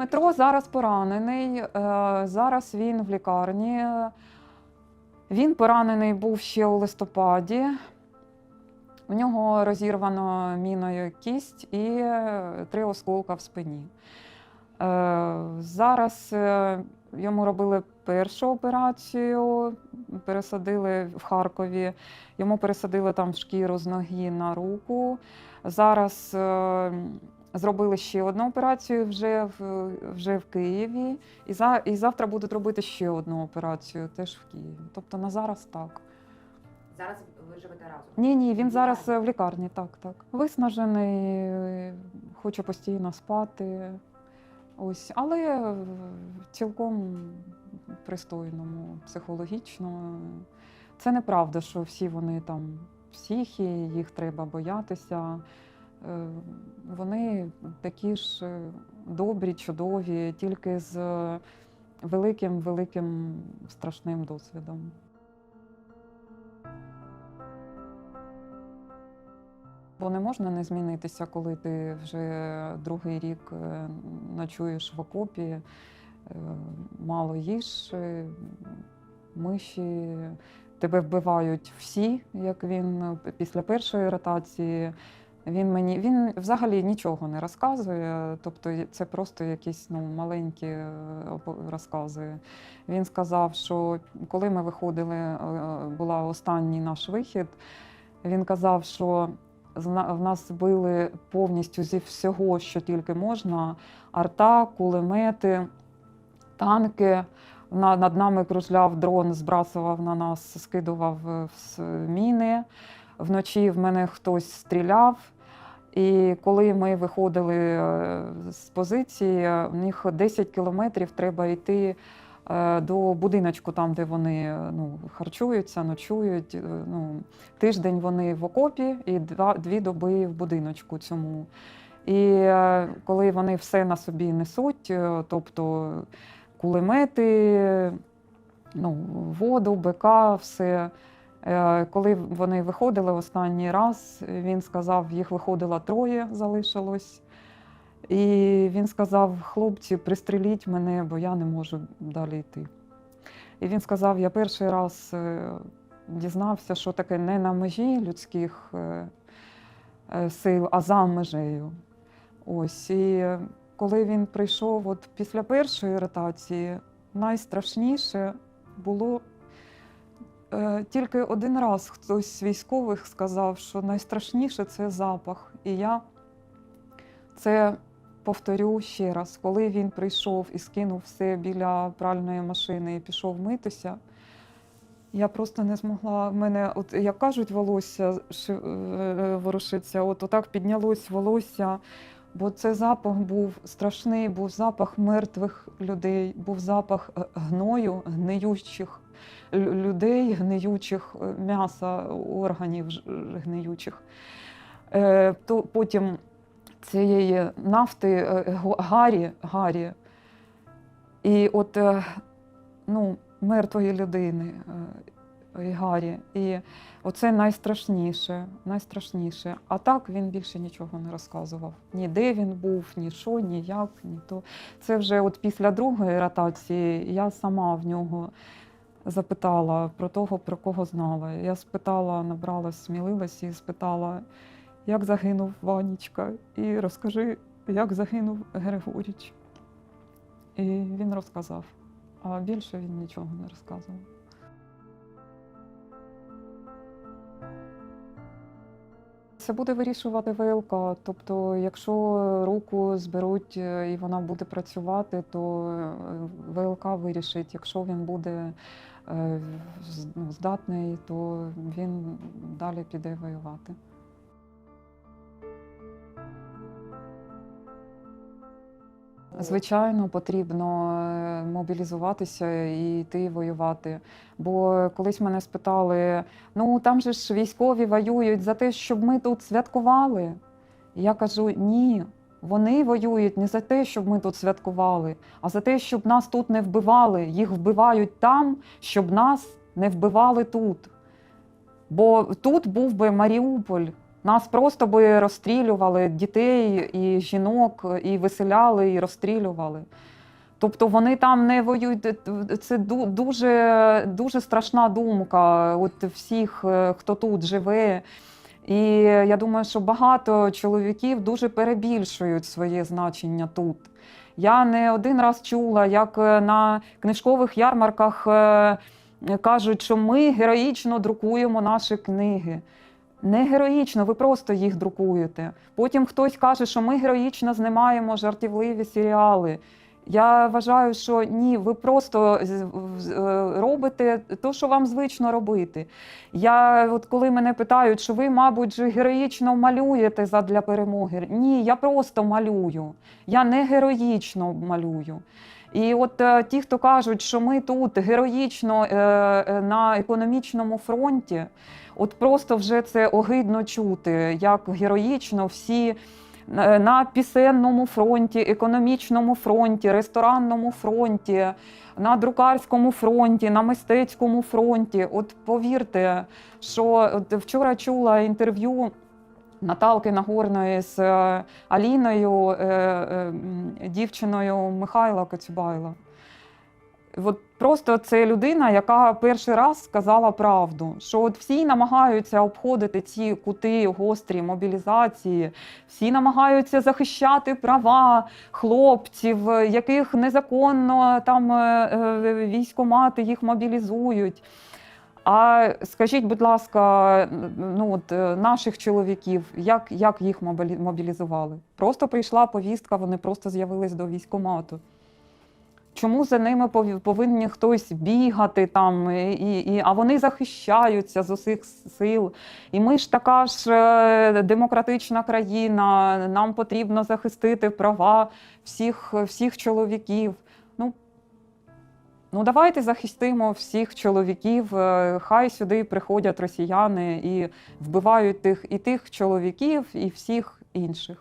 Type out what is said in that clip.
Дмитро зараз поранений. е, Зараз він в лікарні. Він поранений був ще у листопаді. У нього розірвано міною кість і е, три осколка в спині. Е, Зараз йому робили першу операцію, пересадили в Харкові. Йому пересадили там шкіру з ноги на руку. Зараз зробили ще одну операцію вже в, вже в Києві. І, за, і завтра будуть робити ще одну операцію теж в Києві. Тобто на зараз так. Зараз ви живете разом. Ні, ні, він зараз е, в лікарні, так, так. Виснажений, хоче постійно спати. Ось, але цілком пристойному, психологічно. Це неправда, що всі вони там психі, їх треба боятися. Е, Вони такі ж е, добрі, чудові, тільки з великим, великим страшним досвідом. Бо не можна не змінитися, коли ти вже другий рік е, ночуєш в окопі, мало е, миші. Тебе вбивають всі, як він після першої ротації. Він мені він взагалі нічого не розказує, тобто це просто якісь ну, маленькі е, розкази. Він сказав, що коли ми виходили, е, була останній наш вихід, він казав, що в нас били повністю зі всього, що тільки можна: арта, кулемети, танки. На- Над нами кружляв дрон, збрасував на нас, скидував е, міни. Вночі в мене хтось стріляв. І коли ми виходили е, з позиції, в них 10 кілометрів треба йти е, до будиночку, там, де вони е, ну, харчуються, ночують. Е, Ну, тиждень вони в окопі і два, дві доби в будиночку цьому. І е, коли вони все на собі несуть, е, тобто кулемети, ну, воду, БК, все. Е, Коли вони виходили останній раз, він сказав, їх виходило троє, залишилось. І він сказав: хлопці, пристреліть мене, бо я не можу далі йти. І він сказав: я перший раз е, дізнався, що таке не на межі людських е, сил, а за межею. Ось. І коли він прийшов от після першої ротації, найстрашніше було Тільки один раз хтось з військових сказав, що найстрашніше це запах. І я це повторю ще раз. Коли він прийшов і скинув все біля пральної машини і пішов митися, я просто не змогла. В мене, от як кажуть, волосся е, ворушиться, от отак піднялось волосся. Бо це запах був страшний, був запах мертвих людей, був запах е, гною, гниючих людей, гниючих е, м'яса, органів гниючих. Е, то потім цієї нафти е, гарі, гарі. І от ну, мертвої людини і гарі. І оце найстрашніше, найстрашніше. А так він більше нічого не розказував. Ні де він був, ні що, ні як, ні то. Це вже от після другої ротації я сама в нього запитала про того, про кого знала. Я спитала, набралась, сміливась і спитала, як загинув Ванічка, і розкажи, як загинув Григоріч. І він розказав, а більше він нічого не розказував. Це буде вирішувати ВЛК. Тобто, якщо руку зберуть е, і вона буде працювати, то е, ВЛК вирішить. Якщо він буде е, ну, здатний, то він далі піде воювати. Звичайно, потрібно е, мобілізуватися і йти воювати. Бо колись мене спитали: ну там же ж військові воюють за те, щоб ми тут святкували. Я кажу: ні, вони воюють не за те, щоб ми тут святкували, а за те, щоб нас тут не вбивали. Їх вбивають там, щоб нас не вбивали тут. Бо тут був би Маріуполь, Нас просто би розстрілювали дітей і жінок, і виселяли, і розстрілювали. Тобто вони там не воюють. Це дуже, дуже страшна думка от всіх, е, хто тут живе. І я думаю, що багато чоловіків дуже перебільшують своє значення тут. Я не один раз чула, як е, на книжкових ярмарках е, кажуть, що ми героїчно друкуємо наші книги. Не героїчно, ви просто їх друкуєте. Потім хтось каже, що ми героїчно знімаємо жартівливі серіали. Я вважаю, що ні, ви просто е, робите те, що вам звично робити. Я, от коли мене питають, що ви, мабуть, же героїчно малюєте задля перемоги. Ні, я просто малюю. Я не героїчно малюю. І от е, ті, хто кажуть, що ми тут героїчно е, е, на економічному фронті, от просто вже це огидно чути, як героїчно всі на пісенному фронті, економічному фронті, ресторанному фронті, на друкарському фронті, на мистецькому фронті. От повірте, що от вчора чула інтерв'ю. Наталки Нагорної з е, Аліною, е, е, дівчиною Михайла Коцюбайла. От просто це людина, яка перший раз сказала правду, що от всі намагаються обходити ці кути гострі мобілізації, всі намагаються захищати права хлопців, яких незаконно там військомати їх мобілізують. А скажіть, будь ласка, ну от е, наших чоловіків, як, як їх мобілізували? Просто прийшла повістка, вони просто з'явились до військомату. Чому за ними повинні хтось бігати там, і, і, а вони захищаються з усіх сил. І ми ж така ж е, демократична країна, нам потрібно захистити права всіх, всіх чоловіків. Ну, ну давайте захистимо всіх чоловіків. е, Хай сюди приходять росіяни і вбивають тих і тих чоловіків, і всіх інших.